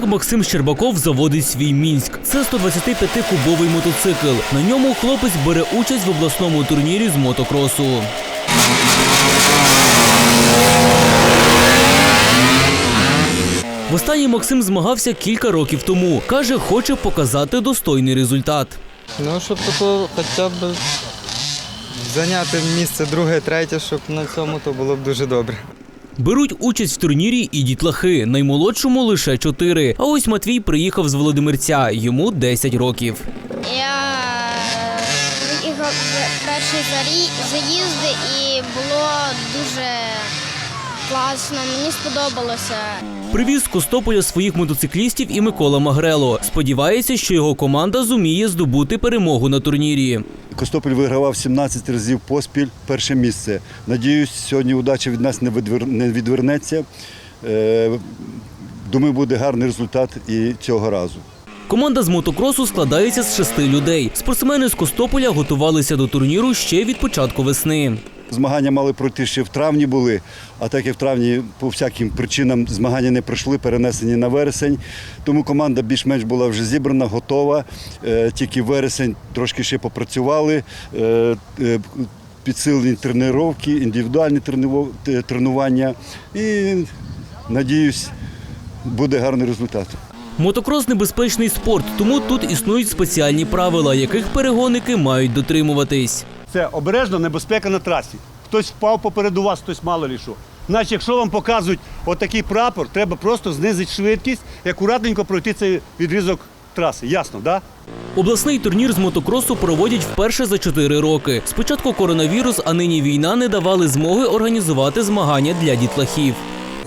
Так Максим Щербаков заводить свій мінськ. Це 125-кубовий мотоцикл. На ньому хлопець бере участь в обласному турнірі з мотокросу. Востаннє Максим змагався кілька років тому. Каже, хоче показати достойний результат. Ну, щоб тако хоча б зайняти місце друге, третє, щоб на цьому то було б дуже добре. Беруть участь в турнірі і дітлахи. Наймолодшому лише чотири. А ось Матвій приїхав з Володимирця. Йому 10 років. Я приїхав в перший зарі- заїзд і було дуже класно. Мені сподобалося. Привіз з Костополя своїх мотоциклістів і Микола Магрело. Сподівається, що його команда зуміє здобути перемогу на турнірі. Костополь вигравав 17 разів поспіль перше місце. Надіюсь, сьогодні удача від нас не відвер- відвернеться. Е, Думаю, буде гарний результат і цього разу. Команда з мотокросу складається з шести людей. Спортсмени з Костополя готувалися до турніру ще від початку весни. Змагання мали пройти ще в травні були, а так як в травні по всяким причинам змагання не пройшли, перенесені на вересень. Тому команда більш-менш була вже зібрана, готова. Е, Тільки вересень трошки ще попрацювали. е, е, Підсилені тренування, індивідуальні тренування. І надіюсь, буде гарний результат. Мотокрос небезпечний спорт, тому тут існують спеціальні правила, яких перегонники мають дотримуватись. Це обережно небезпека на трасі. Хтось впав попереду вас, хтось мало що. Значить, якщо вам показують отакий прапор, треба просто знизити швидкість і акуратненько пройти цей відрізок траси. Ясно? Да? Обласний турнір з мотокросу проводять вперше за 4 роки. Спочатку коронавірус, а нині війна не давали змоги організувати змагання для дітлахів.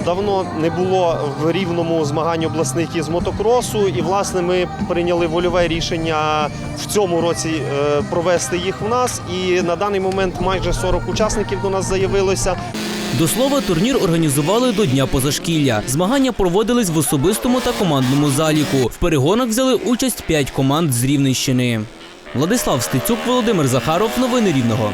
Давно не було в рівному змагань обласних із мотокросу, і власне ми прийняли вольове рішення в цьому році е, провести їх в нас. І на даний момент майже 40 учасників до нас заявилося. До слова, турнір організували до Дня позашкілля. Змагання проводились в особистому та командному заліку. В перегонах взяли участь 5 команд з Рівненщини. Владислав Стецюк, Володимир Захаров. Новини Рівного.